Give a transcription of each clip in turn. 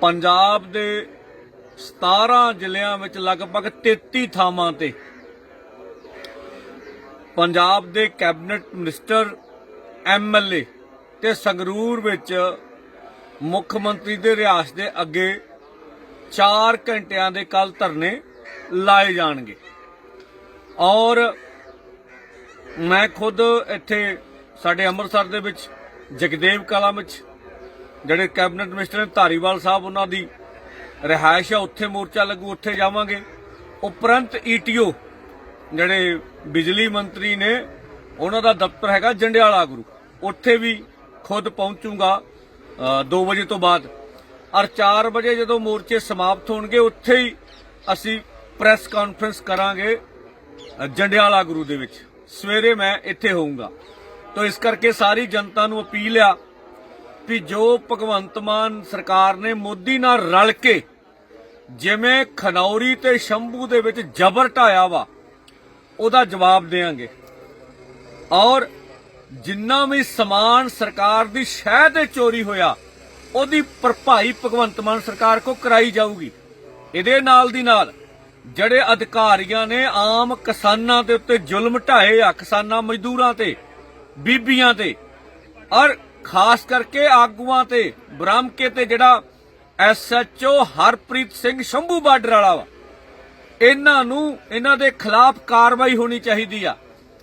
ਪੰਜਾਬ ਦੇ 17 ਜ਼ਿਲ੍ਹਿਆਂ ਵਿੱਚ ਲਗਭਗ 33 ਥਾਵਾਂ ਤੇ ਪੰਜਾਬ ਦੇ ਕੈਬਨਿਟ ਮਿਨਿਸਟਰ ਐਮਐਲਏ ਤੇ ਸੰਗਰੂਰ ਵਿੱਚ ਮੁੱਖ ਮੰਤਰੀ ਦੇ ਰਿਹਾਸ ਦੇ ਅੱਗੇ 4 ਘੰਟਿਆਂ ਦੇ ਕੱਲ ਧਰਨੇ ਲਾਏ ਜਾਣਗੇ। ਔਰ ਮੈਂ ਖੁਦ ਇੱਥੇ ਸਾਡੇ ਅੰਮ੍ਰਿਤਸਰ ਦੇ ਵਿੱਚ ਜਗਦੇਵ ਕਲਾ ਵਿੱਚ ਜਿਹੜੇ ਕੈਬਨਿਟ ਮਿਨਿਸਟਰ ਨੇ ਧਾਰੀਵਾਲ ਸਾਹਿਬ ਉਹਨਾਂ ਦੀ ਰਿਹਾਇਸ਼ ਆ ਉੱਥੇ ਮੋਰਚਾ ਲੱਗੂ ਉੱਥੇ ਜਾਵਾਂਗੇ। ਉਪਰੰਤ ਈਟੀਓ ਜਿਹੜੇ ਬਿਜਲੀ ਮੰਤਰੀ ਨੇ ਉਹਨਾਂ ਦਾ ਦਫ਼ਤਰ ਹੈਗਾ ਜੰਡਿਆਲਾ ਗੁਰੂ। ਉੱਥੇ ਵੀ ਖੁਦ ਪਹੁੰਚੂਗਾ 2 ਵਜੇ ਤੋਂ ਬਾਅਦ। ਔਰ 4 ਵਜੇ ਜਦੋਂ ਮੋਰਚੇ ਸਮਾਪਤ ਹੋਣਗੇ ਉੱਥੇ ਹੀ ਅਸੀਂ ਪ੍ਰੈਸ ਕਾਨਫਰੰਸ ਕਰਾਂਗੇ ਅ, ਜੰਡਿਆਲਾ ਗੁਰੂ ਦੇ ਵਿੱਚ। ਸਵੇਰੇ ਮੈਂ ਇੱਥੇ ਹੋਊਂਗਾ। ਤਾਂ ਇਸ ਕਰਕੇ ਸਾਰੀ ਜਨਤਾ ਨੂੰ ਅਪੀਲ ਆ ਵੀ ਜੋ ਭਗਵੰਤ ਮਾਨ ਸਰਕਾਰ ਨੇ ਮੋਦੀ ਨਾਲ ਰਲ ਕੇ ਜਿਵੇਂ ਖਨੌਰੀ ਤੇ ਸ਼ੰਭੂ ਦੇ ਵਿੱਚ ਜ਼ਬਰ ਢਾਇਆ ਵਾ, ਉਹਦਾ ਜਵਾਬ ਦੇਾਂਗੇ ਔਰ ਜਿੰਨਾ ਵੀ ਸਮਾਨ ਸਰਕਾਰ ਦੀ ਸ਼ਹਿ ਤੇ ਚੋਰੀ ਹੋਇਆ, ਉਹਦੀ ਭਰਪਾਈ ਭਗਵੰਤ ਮਾਨ ਸਰਕਾਰ ਕੋ ਕਰਾਈ ਜਾਊਗੀ। ਇਹਦੇ ਨਾਲ ਦੀ ਨਾਲ ਜਿਹੜੇ ਅਧਿਕਾਰੀਆਂ ਨੇ ਆਮ ਕਿਸਾਨਾਂ ਦੇ ਉੱਤੇ ਜ਼ੁਲਮ ਢਾਏ ਆ, ਕਿਸਾਨਾਂ ਮਜ਼ਦੂਰਾਂ ਤੇ, ਬੀਬੀਆਂ ਤੇ, ਔਰ ਖਾਸ ਕਰਕੇ ਆਗੂਆਂ ਤੇ, ਬ੍ਰਾਹਮਕੇ ਤੇ ਜਿਹੜਾ ਐਸਐਚਓ ਹਰਪ੍ਰੀਤ ਸਿੰਘ ਸ਼ੰਭੂ ਬਾਰਡਰ ਵਾਲਾ ਵਾ, ਇਹਨਾਂ ਨੂੰ, ਇਹਨਾਂ ਦੇ ਖਿਲਾਫ ਕਾਰਵਾਈ ਹੋਣੀ ਚਾਹੀਦੀ ਆ।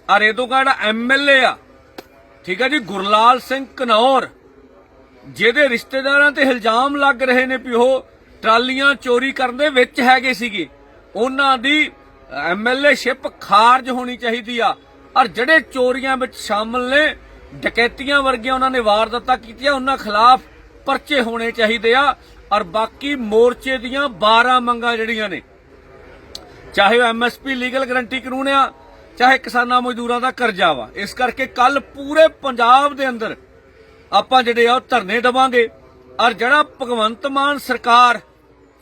ਔਰ ਇਹ ਤੋਂ ਜਿਹੜਾ ਐਮਐਲਏ ਆ। ਠੀਕ ਆ ਜੀ, ਗੁਰਲਾਲ ਸਿੰਘ ਕਨੌਰ, ਜਿਹਦੇ ਰਿਸ਼ਤੇਦਾਰਾਂ ਤੇ ਇਲਜ਼ਾਮ ਲੱਗ ਰਹੇ ਨੇ ਵੀ ਉਹ ਟਰਾਲੀਆਂ ਚੋਰੀ ਕਰਨ ਦੇ ਵਿੱਚ ਹੈਗੇ ਸੀਗੇ। ਉਹਨਾਂ ਦੀ ਐਮਐਲਏ ਸ਼ਿਪ ਖਾਰਜ ਹੋਣੀ ਚਾਹੀਦੀ ਆ। ਔਰ ਜਿਹੜੇ ਚੋਰੀਆਂ ਵਿੱਚ ਸ਼ਾਮਲ ਨੇ ਡਕੈਤੀਆਂ ਵਰਗੀਆਂ ਉਹਨਾਂ ਨੇ ਵਾਰਦਾਤਾਂ ਕੀਤੀਆਂ, ਉਹਨਾਂ ਖਿਲਾਫ ਪਰਚੇ ਹੋਣੇ ਚਾਹੀਦੇ ਆ ਔਰ ਬਾਕੀ ਮੋਰਚੇ ਦੀਆਂ 12 ਮੰਗਾਂ ਜਿਹੜੀਆਂ ਨੇ, ਚਾਹੇ ਉਹ ਐਮਐਸਪੀ ਲੀਗਲ ਗਰੰਟੀ ਕਾਨੂੰਨ ਆ, ਚਾਹੇ ਕਿਸਾਨਾਂ ਮਜ਼ਦੂਰਾਂ ਦਾ ਕਰਜ਼ਾ ਵਾ, ਇਸ ਕਰਕੇ ਕੱਲ ਪੂਰੇ ਪੰਜਾਬ ਦੇ ਅੰਦਰ ਆਪਾਂ ਜਿਹੜੇ ਆ ਉਹ ਧਰਨੇ ਦਵਾਂਗੇ ਔਰ ਜਿਹੜਾ ਭਗਵੰਤ ਮਾਨ ਸਰਕਾਰ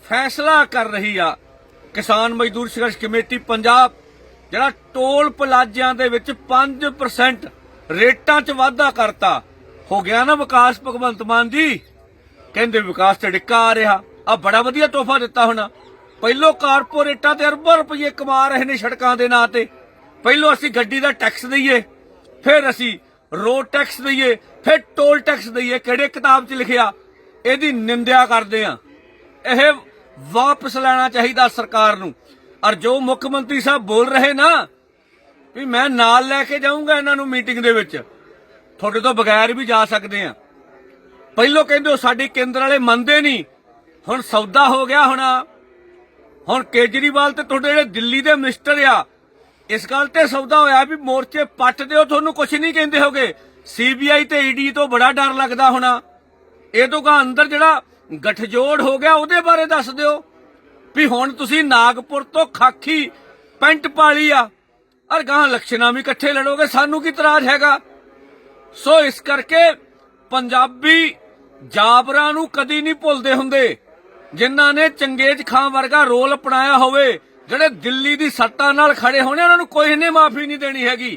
ਫੈਸਲਾ ਕਰ ਰਹੀ ਆ, ਕਿਸਾਨ ਮਜ਼ਦੂਰ ਸੰਘਰਸ਼ ਕਮੇਟੀ ਪੰਜਾਬ, ਜਿਹੜਾ ਟੋਲ ਪਲਾਜ਼ਿਆਂ ਦੇ ਵਿੱਚ 5% ਰੇਟਾਂ 'ਚ ਵਾਧਾ ਕਰਤਾ। ਹੋ ਗਿਆ ਨਾ ਵਿਕਾਸ, ਭਗਵੰਤ ਮਾਨ ਜੀ? ਕਹਿੰਦੇ ਵਿਕਾਸ ਤੇ ਡਿੱਕਾ ਆ ਰਿਹਾ। ਆ ਬੜਾ ਵਧੀਆ ਤੋਹਫਾ ਦਿੱਤਾ ਹੋਣਾ। ਪਹਿਲੋ ਕਾਰਪੋਰੇਟਾਂ ਤੇ ਅਰਬਾਂ ਰੁਪਏ ਕਮਾ ਰਹੇ ਨੇ ਸੜਕਾਂ ਦੇ ਨਾਂ ਤੇ। ਪਹਿਲੋ ਅਸੀਂ ਗੱਡੀ ਦਾ ਟੈਕਸ ਦਈਏ, ਫਿਰ ਅਸੀਂ ਰੋਡ ਟੈਕਸ ਦਈਏ, ਫਿਰ ਟੋਲ ਟੈਕਸ ਦਈਏ। ਕਿਹੜੇ ਕਿਤਾਬ 'ਚ ਲਿਖਿਆ? ਇਹਦੀ ਨਿੰਦਿਆ ਕਰਦੇ ਆ। ਇਹ ਵਾਪਸ ਲੈਣਾ ਚਾਹੀਦਾ ਸਰਕਾਰ ਨੂੰ। ਔਰ ਜੋ ਮੁੱਖ ਮੰਤਰੀ ਸਾਹਿਬ ਬੋਲ ਰਹੇ ਨਾ ਵੀ ਮੈਂ ਨਾਲ ਲੈ ਕੇ ਜਾਊਂਗਾ ਇਹਨਾਂ ਨੂੰ ਮੀਟਿੰਗ ਦੇ ਵਿੱਚ। ਤੁਹਾਡੇ ਤੋਂ ਬਗੈਰ ਵੀ ਜਾ ਸਕਦੇ ਆ ਪਹਿਲੋਂ ਕਹਿੰਦੇ ਉਹ ਸਾਡੀ ਕੇਂਦਰ ਵਾਲੇ ਮੰਨਦੇ ਨਹੀਂ। ਹੁਣ ਸੌਦਾ ਹੋ ਗਿਆ ਹੋਣਾ। ਹੁਣ ਕੇਜਰੀਵਾਲ ਤੇ ਤੁਹਾਡੇ ਜਿਹੜੇ ਦਿੱਲੀ ਦੇ ਮਿਨਿਸਟਰ ਆ, ਇਸ ਗੱਲ ਤੇ ਸੌਦਾ ਹੋਇਆ ਵੀ ਮੋਰਚੇ ਪੱਟ ਦਿਓ, ਤੁਹਾਨੂੰ ਕੁਝ ਨਹੀਂ ਕਹਿੰਦੇ ਹੋਗੇ। ਸੀਬੀਆਈ ਤੇ ਈਡੀ ਤੋਂ ਬੜਾ ਡਰ ਲੱਗਦਾ ਹੋਣਾ। ਇਹ ਤੋਂ ਕਾ ਅੰਦਰ ਜਿਹੜਾ ਗਠਜੋੜ ਹੋ ਗਿਆ, ਉਹਦੇ ਬਾਰੇ ਦੱਸ ਦਿਓ। ਵੀ ਹੁਣ ਤੁਸੀਂ ਨਾਗਪੁਰ ਤੋਂ ਖਾਕੀ ਪੈਂਟ ਪਾਲੀ ਆ। ਔਰ ਗਾਂ ਲਕਸ਼ਣਾ ਵੀ ਇਕੱਠੇ ਲੜੋਗੇ, ਸਾਨੂੰ ਕੀ ਤਰਾਜ ਹੈਗਾ? ਸੋ ਇਸ ਕਰਕੇ ਪੰਜਾਬੀ ਜਾਬਰਾਂ ਨੂੰ ਕਦੀ ਨਹੀਂ ਭੁੱਲਦੇ ਹੁੰਦੇ, ਜਿਨ੍ਹਾਂ ਨੇ ਚੰਗੇਜ ਖਾਂ ਵਰਗਾ ਰੋਲ ਅਪਣਾਇਆ ਹੋਵੇ, ਜਿਹੜੇ ਦਿੱਲੀ ਦੀ ਸੱਤਾ ਨਾਲ ਖੜੇ ਹੋਣੇ, ਉਹਨਾਂ ਨੂੰ ਕੋਈ ਨੇ ਮਾਫੀ ਨਹੀਂ ਦੇਣੀ ਹੈਗੀ।